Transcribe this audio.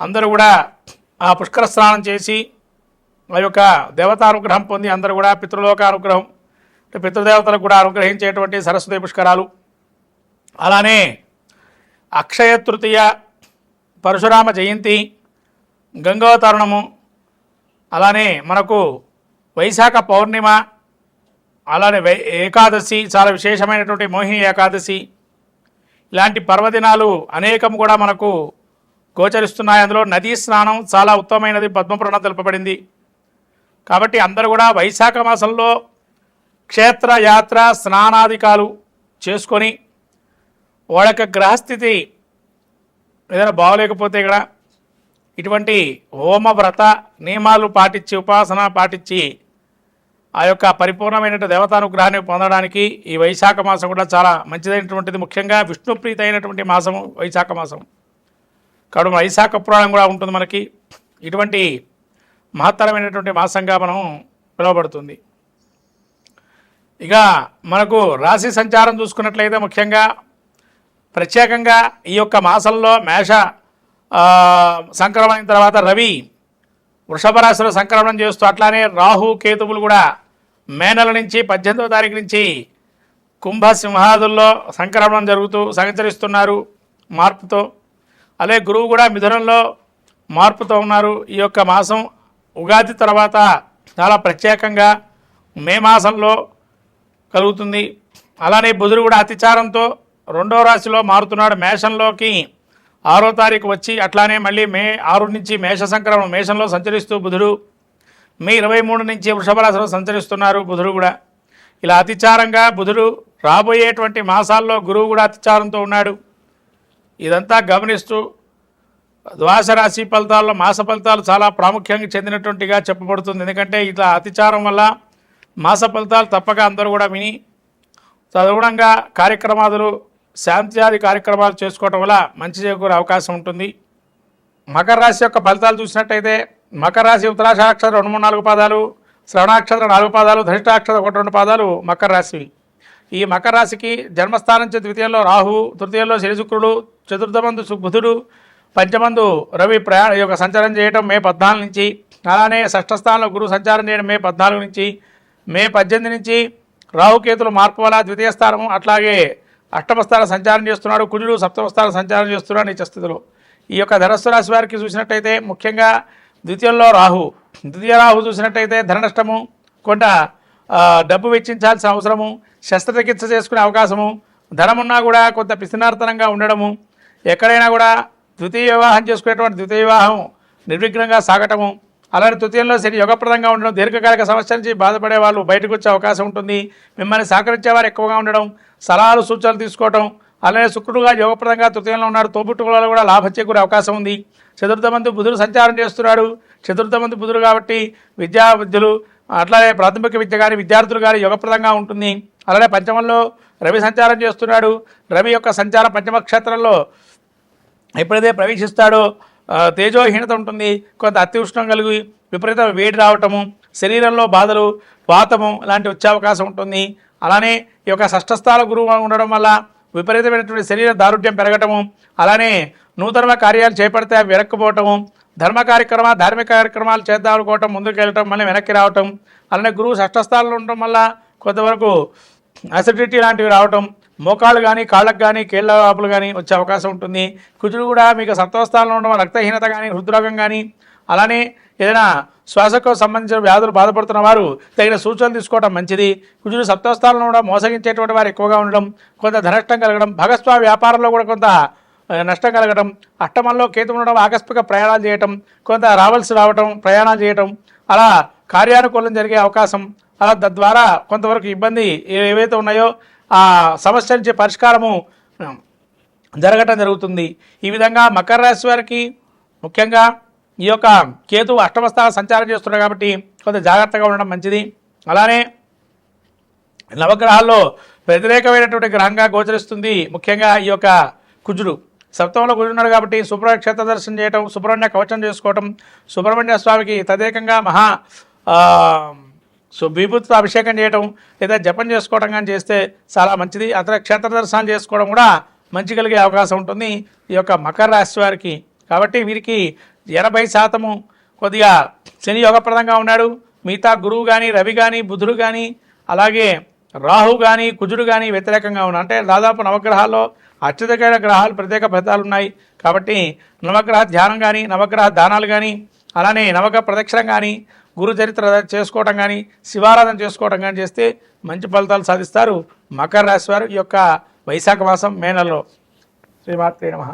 అందరూ కూడా ఆ పుష్కర స్నానం చేసి ఆ యొక్క దేవతానుగ్రహం పొంది అందరూ కూడా పితృలోక అనుగ్రహం అంటే పితృదేవతలకు కూడా అనుగ్రహించేటువంటి సరస్వతి పుష్కరాలు. అలానే అక్షయ తృతీయ పరశురామ జయంతి గంగోతరుణము అలానే మనకు వైశాఖ పౌర్ణిమ అలానే వై ఏకాదశి చాలా విశేషమైనటువంటి మోహిని ఏకాదశి ఇలాంటి పర్వదినాలు అనేకం కూడా మనకు గోచరిస్తున్నాయి. అందులో నదీ స్నానం చాలా ఉత్తమమైనది. పద్మపురాణం తెలుపబడింది. కాబట్టి అందరూ కూడా వైశాఖ మాసంలో క్షేత్ర యాత్ర స్నానాధికాలు చేసుకొని వాళ్ళ యొక్క గ్రహస్థితి ఏదైనా బాగోలేకపోతే ఇక్కడ ఇటువంటి హోమ వ్రత నియమాలు పాటించి ఉపాసన పాటించి ఆ యొక్క పరిపూర్ణమైన దేవతానుగ్రహాన్ని పొందడానికి ఈ వైశాఖ మాసం కూడా చాలా మంచిదైనటువంటిది. ముఖ్యంగా విష్ణుప్రీతి అయినటువంటి మాసము వైశాఖ మాసం. కాబట్టి వైశాఖ పురాణం కూడా ఉంటుంది మనకి. ఇటువంటి మహత్తరమైనటువంటి మాసంగా మనం పిలువబడుతుంది. ఇక మనకు రాశి సంచారం చూసుకున్నట్లయితే ముఖ్యంగా ప్రత్యేకంగా ఈ యొక్క మాసంలో మేష సంక్రమణ తర్వాత రవి వృషభ రాశిలో సంక్రమణం చేస్తూ అట్లానే రాహు కేతువులు కూడా మే నెల నుంచి పద్దెనిమిదవ తారీఖు నుంచి కుంభ సింహాదుల్లో సంక్రమణం జరుగుతూ సంచరిస్తున్నారు మార్పుతో. అలాగే గురువు కూడా మిథునంలో మార్పుతో ఉన్నారు. ఈ యొక్క మాసం ఉగాది తర్వాత చాలా ప్రత్యేకంగా మే మాసంలో కలుగుతుంది. అలానే బుధుడు కూడా అతిచారంతో రెండో రాశిలో మారుతున్నాడు. మేషంలోకి ఆరో తారీఖు వచ్చి అట్లానే మళ్ళీ మే ఆరు నుంచి మేష సంక్రమణం మేషంలో సంచరిస్తూ బుధుడు మే ఇరవై మూడు నుంచి వృషభ రాశిలో సంచరిస్తున్నారు బుధుడు కూడా. ఇలా అతిచారంగా బుధుడు రాబోయేటువంటి మాసాల్లో గురువు కూడా అతిచారంతో ఉన్నాడు. ఇదంతా గమనిస్తూ ద్వాసరాశి ఫలితాల్లో మాస ఫలితాలు చాలా ప్రాముఖ్యంగా చెందినటువంటిగా చెప్పబడుతుంది. ఎందుకంటే ఇట్లా అతిచారం వల్ల మాస ఫలితాలు తప్పక అందరూ కూడా విని తదనుగుణంగా కార్యక్రమాలు శాంత్యాది కార్యక్రమాలు చేసుకోవటం వల్ల మంచి చేకూరే అవకాశం ఉంటుంది. మకర రాశి యొక్క ఫలితాలు చూసినట్టయితే మకర రాశి ఉత్తరాక్షరం రెండు మూడు నాలుగు పాదాలు శ్రవణాక్షరం నాలుగు పాదాలు ధనిష్టాక్షరం ఒకటి రెండు పాదాలు మకర రాశివి. ఈ మకర రాశికి జన్మస్థానం నుంచి ద్వితీయంలో రాహు తృతీయంలో శనిశుక్రుడు చతుర్థమందు బుధుడు పంచమందు రవి ప్రయాణ యొక్క సంచారం చేయడం మే పద్నాలుగు నుంచి అలానే షష్ఠస్థానంలో గురువు సంచారం చేయడం మే పద్నాలుగు నుంచి మే పద్దెనిమిది నుంచి రాహుకేతులు మార్పు వల్ల ద్వితీయ స్థానము అట్లాగే అష్టమస్థాన సంచారం చేస్తున్నాడు కుజుడు సప్తమస్థాన సంచారం చేస్తున్నాడు నీచ ఈ యొక్క ధనస్సు రాశి వారికి చూసినట్టయితే ముఖ్యంగా ద్వితీయంలో రాహు ద్వితీయ రాహు చూసినట్టయితే ధన నష్టము కొంత డబ్బు వెచ్చించాల్సిన అవసరము శస్త్రచికిత్స చేసుకునే అవకాశము ధనమున్నా కూడా కొంత పిసినార్తనంగా ఉండడము ఎక్కడైనా కూడా ద్వితీయ వివాహం చేసుకునేటువంటి ద్వితీయ వివాహం నిర్విఘ్నంగా సాగటము అలానే తృతీయంలో శని యోగప్రదంగా ఉండడం దీర్ఘకాలిక సమస్య నుంచి బాధపడే వాళ్ళు బయటకు వచ్చే అవకాశం ఉంటుంది. మిమ్మల్ని సహకరించేవారు ఎక్కువగా ఉండడం సలహాలు సూచనలు తీసుకోవడం అలానే శుక్రుడుగా యోగప్రదంగా తృతీయంలో ఉన్నాడు తోబుట్టుకుల కూడా లాభం చేకూరే అవకాశం ఉంది. చతుర్థ మంది బుధుడు సంచారం చేస్తున్నాడు. చతుర్థ మంది బుధుడు కాబట్టి విద్యా విద్యలు అట్లానే ప్రాథమిక విద్య కానీ విద్యార్థులు కానీ యోగప్రదంగా ఉంటుంది. అలానే పంచమంలో రవి సంచారం చేస్తున్నాడు. రవి యొక్క సంచారం పంచమ క్షేత్రంలో ఎప్పుడైతే ప్రవేశిస్తాడో తేజోహీనత ఉంటుంది. కొంత అత్యుష్ణం కలిగి విపరీత వేడి రావటము శరీరంలో బాధలు వాతము లాంటి వచ్చే అవకాశం ఉంటుంది. అలానే ఈ యొక్క షష్ఠస్థాల గురువు ఉండడం వల్ల విపరీతమైనటువంటి శరీర దారుఢ్యం పెరగటము అలానే నూతన కార్యాలు చేపడితే అవి వెనక్కిపోవటము ధర్మ కార్యక్రమ ధార్మిక కార్యక్రమాలు చేద్దాం అనుకోవటం ముందుకు వెళ్ళటం మళ్ళీ వెనక్కి రావటం అలానే గురువు షష్టస్థానంలో ఉండటం వల్ల కొంతవరకు అసిడిటీ లాంటివి రావటం మోకాళ్ళు కానీ కాళ్ళకు కానీ కీళ్ళ వాపులు కానీ వచ్చే అవకాశం ఉంటుంది. కుజుడు కూడా మీకు సత్వస్థానంలో ఉండడం వల్ల రక్తహీనత కానీ హృద్రోగం కానీ అలానే ఏదైనా శ్వాసకు సంబంధించిన వ్యాధులు బాధపడుతున్న వారు తగిన సూచనలు తీసుకోవడం మంచిది. కుజుడు సప్తస్థానంలో కూడా మోసగించేటువంటి వారు ఎక్కువగా ఉండడం కొంత ధనష్టం కలగడం భాగస్వామ్య వ్యాపారంలో కూడా కొంత నష్టం కలగడం అష్టమంలో కేతు ఉండడం ఆకస్మిక ప్రయాణాలు చేయటం కొంత రావాల్సి రావటం ప్రయాణాలు చేయటం అలా కార్యానుకూలం జరిగే అవకాశం అలా తద్వారా కొంతవరకు ఇబ్బంది ఏవైతే ఉన్నాయో ఆ సమస్య నుంచి పరిష్కారము జరగటం జరుగుతుంది. ఈ విధంగా మకర రాశి వారికి ముఖ్యంగా ఈ యొక్క కేతు అష్టమస్థాన సంచారం చేస్తున్నాడు కాబట్టి కొంత జాగ్రత్తగా ఉండడం మంచిది. అలానే నవగ్రహాల్లో వ్యతిరేకమైనటువంటి గ్రహంగా గోచరిస్తుంది ముఖ్యంగా ఈ యొక్క కుజుడు. సప్తమంలో కుజున్నాడు కాబట్టి సుబ్రహ్మణ్య క్షేత్ర దర్శనం చేయటం సుబ్రహ్మణ్య కవచం చేసుకోవటం సుబ్రహ్మణ్య స్వామికి తదేకంగా మహా ఆ, సో విభూతితో అభిషేకం చేయటం లేదా జపం చేసుకోవడం కానీ చేస్తే చాలా మంచిది. అతను క్షేత్ర దర్శనం చేసుకోవడం కూడా మంచి కలిగే అవకాశం ఉంటుంది ఈ యొక్క మకర రాశి వారికి. కాబట్టి వీరికి ఎనభై శాతము కొద్దిగా శని యోగప్రదంగా ఉన్నాడు. మిగతా గురువు కానీ రవి కానీ బుధుడు కానీ అలాగే రాహు కానీ కుజుడు కానీ వ్యతిరేకంగా ఉన్నాడు అంటే దాదాపు నవగ్రహాల్లో అత్యధికమైన గ్రహాలు ప్రత్యేక ఫలితాలు ఉన్నాయి. కాబట్టి నవగ్రహ ధ్యానం కానీ నవగ్రహ దానాలు కానీ అలానే నవగ్రహ ప్రదక్షిణం కానీ గురు చరిత్ర చేసుకోవటం కానీ శివారాధన చేసుకోవటం కానీ చేస్తే మంచి ఫలితాలు సాధిస్తారు మకర రాశి వారు ఈ యొక్క వైశాఖ మాసం మే నెలలో శ్రీమాత్రే నమః.